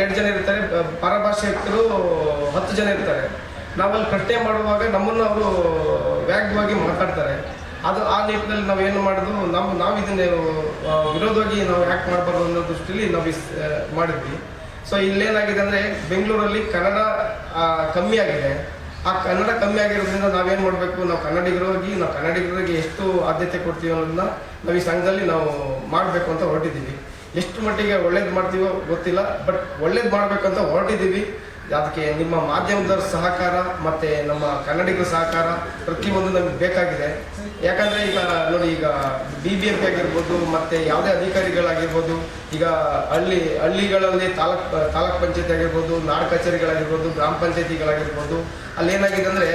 ಎರಡು ಜನ ಇರ್ತಾರೆ ಪರಭಾಷೆ ಪರಭಾಷಿಕರು ಹತ್ತು ಜನ ಇರ್ತಾರೆ. ನಾವಲ್ಲಿ ಪ್ರಶ್ನೆ ಮಾಡುವಾಗ ನಮ್ಮನ್ನು ಅವರು ವ್ಯಾಗ್ಯವಾಗಿ ಮಾತಾಡ್ತಾರೆ. ಅದು ಆ ನಿಟ್ಟಿನಲ್ಲಿ ನಾವು ಏನು ಮಾಡೋದು ನಾವು ನಾವು ಇದನ್ನ ವಿರೋಧವಾಗಿ ನಾವು ಯಾಕೆ ಮಾಡಬಾರ್ದು ಅನ್ನೋ ದೃಷ್ಟಿಯಲ್ಲಿ ನಾವು ಇಸ್ ಮಾಡಿದ್ವಿ. ಸೊ ಇಲ್ಲೇನಾಗಿದೆ ಅಂದರೆ ಬೆಂಗಳೂರಲ್ಲಿ ಕನ್ನಡ ಕಮ್ಮಿ ಆಗಿದೆ. ಆ ಕನ್ನಡ ಕಮ್ಮಿ ಆಗಿರೋದ್ರಿಂದ ನಾವೇನು ಮಾಡಬೇಕು, ನಾವು ಕನ್ನಡಿಗರಾಗಿ ನಾವು ಕನ್ನಡಿಗರಿಗೆ ಎಷ್ಟು ಆದ್ಯತೆ ಕೊಡ್ತೀವಿ ಅನ್ನೋದನ್ನ ನಾವು ಈ ಸಂಘದಲ್ಲಿ ನಾವು ಮಾಡಬೇಕು ಅಂತ ಹೊರಟಿದ್ದೀವಿ. ಎಷ್ಟು ಮಟ್ಟಿಗೆ ಒಳ್ಳೇದು ಮಾಡ್ತೀವೋ ಗೊತ್ತಿಲ್ಲ ಬಟ್ ಒಳ್ಳೇದು ಮಾಡಬೇಕಂತ ಹೊರಟಿದ್ದೀವಿ. ಅದಕ್ಕೆ ನಿಮ್ಮ ಮಾಧ್ಯಮದವ್ರ ಸಹಕಾರ ಮತ್ತು ನಮ್ಮ ಕನ್ನಡಿಗರ ಸಹಕಾರ ಪ್ರತಿಯೊಂದು ನಮಗೆ ಬೇಕಾಗಿದೆ. ಯಾಕಂದರೆ ಈಗ ನೋಡಿ, ಈಗ ಬಿ ಬಿ ಎಂ ಪಿ ಆಗಿರ್ಬೋದು, ಮತ್ತು ಯಾವುದೇ ಅಧಿಕಾರಿಗಳಾಗಿರ್ಬೋದು, ಈಗ ಹಳ್ಳಿ, ಹಳ್ಳಿಗಳಲ್ಲಿ ತಾಲೂಕ್ ತಾಲೂಕ್ ಪಂಚಾಯತಿ ಆಗಿರ್ಬೋದು, ನಾಡ್ ಕಚೇರಿಗಳಾಗಿರ್ಬೋದು, ಗ್ರಾಮ ಪಂಚಾಯತಿಗಳಾಗಿರ್ಬೋದು ಅಲ್ಲಿ ಏನಾಗಿದೆ ಅಂದರೆ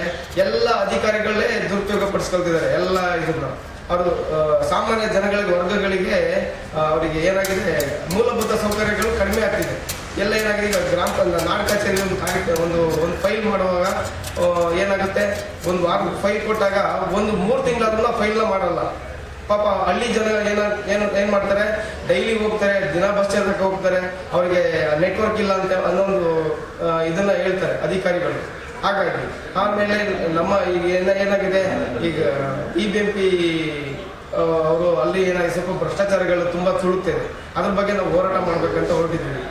ಎಲ್ಲ ಅಧಿಕಾರಿಗಳೇ ದುರುಪಯೋಗ ಪಡಿಸ್ಕೊಳ್ತಿದ್ದಾರೆ, ಎಲ್ಲ ಇದನ್ನ ಅವರು ಸಾಮಾನ್ಯ ಜನಗಳಿಗೆ, ವರ್ಗಗಳಿಗೆ ಅವರಿಗೆ ಏನಾಗಿದೆ, ಮೂಲಭೂತ ಸೌಕರ್ಯಗಳು ಕಡಿಮೆ ಆಗ್ತಿದೆ. ಎಲ್ಲ ಏನಾಗಿದೆ, ಈಗ ಗ್ರಾಮ ನಾಡ ಕಚೇರಿ ಒಂದು ಒಂದು ಒಂದು ಫೈಲ್ ಮಾಡುವಾಗ ಏನಾಗುತ್ತೆ, ಒಂದು ವಾರ, ಫೈಲ್ ಕೊಟ್ಟಾಗ ಒಂದು ಮೂರು ತಿಂಗಳಾದ್ರೂ ಫೈಲ್ನ ಮಾಡಲ್ಲ. ಪಾಪ ಹಳ್ಳಿ ಜನ ಏನ, ಏನು ಏನು ಮಾಡ್ತಾರೆ, ಡೈಲಿ ಹೋಗ್ತಾರೆ, ದಿನ ಬಸ್ ಚಾರ್ಜಕ್ಕೆ ಹೋಗ್ತಾರೆ, ಅವರಿಗೆ ನೆಟ್ವರ್ಕ್ ಇಲ್ಲ ಅಂತ ಅನ್ನೋ ಒಂದು ಇದನ್ನ ಹೇಳ್ತಾರೆ ಅಧಿಕಾರಿಗಳು. ಹಾಗಾಗಿ, ಆಮೇಲೆ ನಮ್ಮ ಈಗ ಏನ ಏನಾಗಿದೆ? ಈಗ ಇ ಬಿ ಎಂ ಪಿ ಅವರು ಅಲ್ಲಿ ಏನಾಗಿದೆ? ಸ್ವಲ್ಪ ಭ್ರಷ್ಟಾಚಾರಗಳು ತುಂಬ ತುಳುತ್ತೇವೆ ಅದ್ರ ಬಗ್ಗೆ ನಾವು ಹೋರಾಟ ಮಾಡಬೇಕಂತ ಹೊರಟಿದ್ದೀವಿ.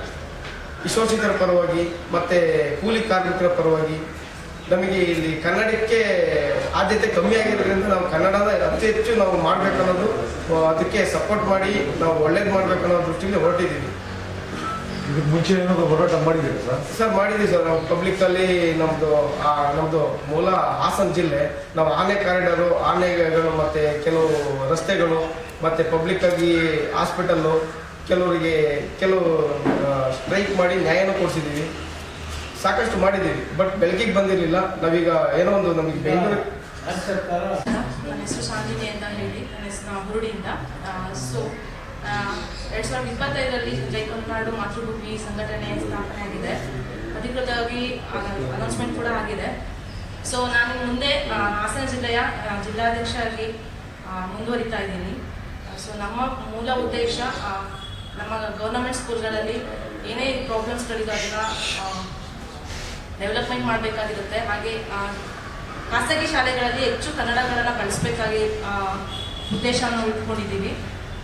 ವಿಶೋಷಿತರ ಪರವಾಗಿ, ಮತ್ತು ಕೂಲಿ ಕಾರ್ಮಿಕರ ಪರವಾಗಿ, ನಮಗೆ ಇಲ್ಲಿ ಕನ್ನಡಕ್ಕೆ ಆದ್ಯತೆ ಕಮ್ಮಿ ಆಗಿರೋದ್ರಿಂದ ನಾವು ಕನ್ನಡನ ಅತಿ ಹೆಚ್ಚು ನಾವು ಮಾಡಬೇಕನ್ನೋದು, ಅದಕ್ಕೆ ಸಪೋರ್ಟ್ ಮಾಡಿ ನಾವು ಒಳ್ಳೇದು ಮಾಡಬೇಕನ್ನೋ ದೃಷ್ಟಿಯಲ್ಲಿ ಹೊರಟಿದ್ದೀವಿ. ಇದಕ್ಕೆ ಮುಂಚೆ ಏನಾದ್ರು ಹೋರಾಟ ಮಾಡಿದ್ದೀರಾ ಸರ್ ಸರ್ ಮಾಡಿದ್ದೀವಿ ಸರ್ ನಾವು ಪಬ್ಲಿಕ್ಕಲ್ಲಿ ನಮ್ಮದು ನಮ್ಮದು ಮೂಲ ಹಾಸನ ಜಿಲ್ಲೆ ನಾವು ಆನೆ ಕಾರಿಡಾರು ಆನೆಗಳು ಮತ್ತು ಕೆಲವು ರಸ್ತೆಗಳು ಮತ್ತು ಪಬ್ಲಿಕ್ಕಾಗಿ ಹಾಸ್ಪಿಟಲ್ಲು ಕೆಲವರಿಗೆ ಕೆಲವು ಸ್ಟ್ರೈಕ್ ಮಾಡಿ ನ್ಯಾಯನೂ ಕೊಡಿಸಿದ್ದೀವಿ ಸಾಕಷ್ಟು ಮಾಡಿದ್ದೀವಿ ಬಟ್ ಬೆಳಕಿಗೆ ಬಂದಿರಲಿಲ್ಲ ನಾವೀಗ ಏನೋ ಒಂದು ನಮಗೆ ಬೆಂಗಳೂರು ನನ್ನ ಹೆಸರು ಶಾಂತಿನಿ ಅಂತ ಹೇಳಿ ನನ್ನ ಹೆಸರು ಸೊ ಎರಡು ಸಾವಿರದ ಇಪ್ಪತ್ತೈದರಲ್ಲಿ ಜೈ ಕರುನಾಡು ಮಾತೃಭೂಮಿ ಸಂಘಟನೆ ಸ್ಥಾಪನೆ ಆಗಿದೆ. ಅಧಿಕೃತವಾಗಿ ಅನೌನ್ಸ್ಮೆಂಟ್ ಕೂಡ ಆಗಿದೆ. ಸೊ ನಾನು ಮುಂದೆ ಹಾಸನ ಜಿಲ್ಲೆಯ ಜಿಲ್ಲಾಧ್ಯಕ್ಷ ಜಿಲ್ಲಾಧ್ಯಕ್ಷರಾಗಿ ಮುಂದುವರಿತಾ ಇದ್ದೀನಿ. ಸೊ ನಮ್ಮ ಮೂಲ ಉದ್ದೇಶ ನಮ್ಮ ಗೌರ್ನಮೆಂಟ್ ಸ್ಕೂಲ್ಗಳಲ್ಲಿ ಏನೇ ಪ್ರಾಬ್ಲಮ್ಸ್ಗಳಿದೆ ಅದನ್ನು ಡೆವಲಪ್ಮೆಂಟ್ ಮಾಡಬೇಕಾಗಿರುತ್ತೆ. ಹಾಗೆ ಖಾಸಗಿ ಶಾಲೆಗಳಲ್ಲಿ ಹೆಚ್ಚು ಕನ್ನಡಗಳನ್ನು ಬಳಸಬೇಕಾಗಿ ಉದ್ದೇಶವನ್ನು ಇಟ್ಕೊಂಡಿದ್ದೀವಿ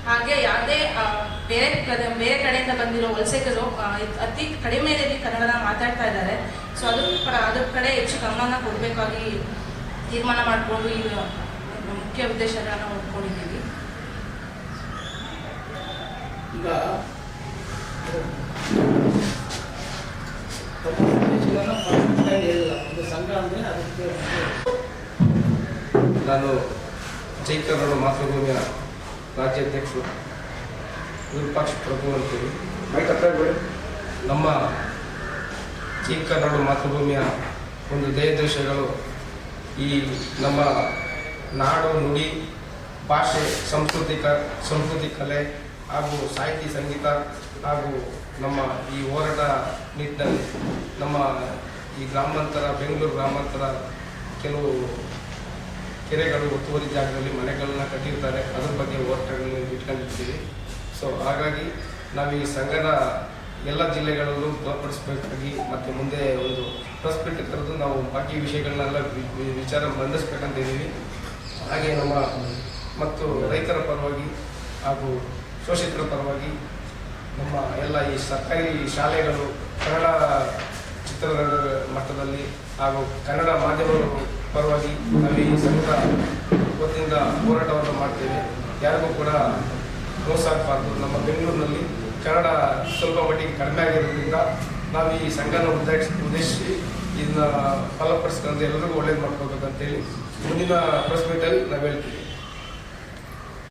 ಹಾಗೆ ಯಾವುದೇ ಬೇರೆ ಕಡೆ ಬೇರೆ ಕಡೆಯಿಂದ ಬಂದಿರೋ ವಲಸೆಗರು ಅತಿ ಕಡಿಮೆ ಕಡಿಮೆಯಲ್ಲಿ ಕನ್ನಡನ ಮಾತಾಡ್ತಾ ಇದ್ದಾರೆ. ಸೊ ಅದು ಅದ್ರ ಕಡೆ ಹೆಚ್ಚು ಗಮನ ಕೊಡಬೇಕಾಗಿ ತೀರ್ಮಾನ ಮಾಡಿಕೊಂಡು ಈ ಮುಖ್ಯ ಉದ್ದೇಶಗಳನ್ನು ಒಪ್ಕೊಂಡಿದ್ದೀವಿ ಈಗ ನಾನು ಜೈ ಕನ್ನಡ ಮಾತೃಭೂಮಿಯ ರಾಜ್ಯಾಧ್ಯಕ್ಷರು ವಿರೂಪಾಕ್ಷ ಪ್ರಭು ಅಂತೇಳಿ ನಮ್ಮ ಈ ಕನ್ನಡ ಮಾತೃಭೂಮಿಯ ಒಂದು ದೇಶಗಳು ಈ ನಮ್ಮ ನಾಡು ನುಡಿ ಭಾಷೆ ಸಂಸ್ಕೃತಿ ಸಂಸ್ಕೃತಿ ಕಲೆ ಹಾಗೂ ಸಾಹಿತ್ಯ ಸಂಗೀತ ಹಾಗೂ ನಮ್ಮ ಈ ಹೋರಾಟ ನಿಟ್ಟಿನಲ್ಲಿ ನಮ್ಮ ಈ ಗ್ರಾಮಾಂತರ ಬೆಂಗಳೂರು ಗ್ರಾಮಾಂತರ ಕೆಲವು ಕೆರೆಗಳು ಒತ್ತುವರಿ ಜಾಗದಲ್ಲಿ ಮನೆಗಳನ್ನ ಕಟ್ಟಿರ್ತಾರೆ. ಅದ್ರ ಬಗ್ಗೆ ಹೋರಾಟಗಳನ್ನ ಇಟ್ಕೊಂಡಿರ್ತೀವಿ ಸೊ ಹಾಗಾಗಿ ನಾವು ಈ ಸಂಘದ ಎಲ್ಲ ಜಿಲ್ಲೆಗಳಲ್ಲೂ ಬಲಪಡಿಸಬೇಕಾಗಿ ಮತ್ತು ಮುಂದೆ ಒಂದು ಪ್ರೆಸ್ ಮೀಟ್ ಕರೆದು ನಾವು ಬಾಕಿ ವಿಷಯಗಳನ್ನೆಲ್ಲ ವಿಚಾರ ಬಂಧಿಸ್ಬೇಕಂತ ಇದ್ದೀವಿ. ಹಾಗೆ ನಮ್ಮ ಮತ್ತು ರೈತರ ಪರವಾಗಿ ಹಾಗೂ ಶೋಷಿತರ ಪರವಾಗಿ ನಮ್ಮ ಎಲ್ಲ ಈ ಸರ್ಕಾರಿ ಶಾಲೆಗಳು ಕನ್ನಡ ಚಿತ್ರರಂಗ ಮಟ್ಟದಲ್ಲಿ ಹಾಗೂ ಕನ್ನಡ ಮಾಧ್ಯಮದ ಪರವಾಗಿ ಈ ಸಂಘ ವತಿಯಿಂದ ಹೋರಾಟವನ್ನು ಮಾಡ್ತೇವೆ. ಯಾರಿಗೂ ಕೂಡ ಮೋಸ ಆಗಬಾರ್ದು ನಮ್ಮ ಬೆಂಗಳೂರಿನಲ್ಲಿ ಕನ್ನಡ ಸ್ವಲ್ಪ ಮಟ್ಟಿಗೆ ಕಡಿಮೆ ಆಗಿರೋದ್ರಿಂದ ನಾವು ಈ ಸಂಘನ ಉದ್ದೇಶ, ಉದ್ದೇಶಿಸಿ ಇದನ್ನ ಫಲಪಡಿಸ್ಕೊಂಡು ಎಲ್ಲರಿಗೂ ಒಳ್ಳೇದು ಮಾಡ್ಕೋಬೇಕಂತೇಳಿ ಮುಂದಿನ ಪ್ರೆಸ್ ಮೀಟಲ್ಲಿ ನಾವು ಹೇಳ್ತೀವಿ.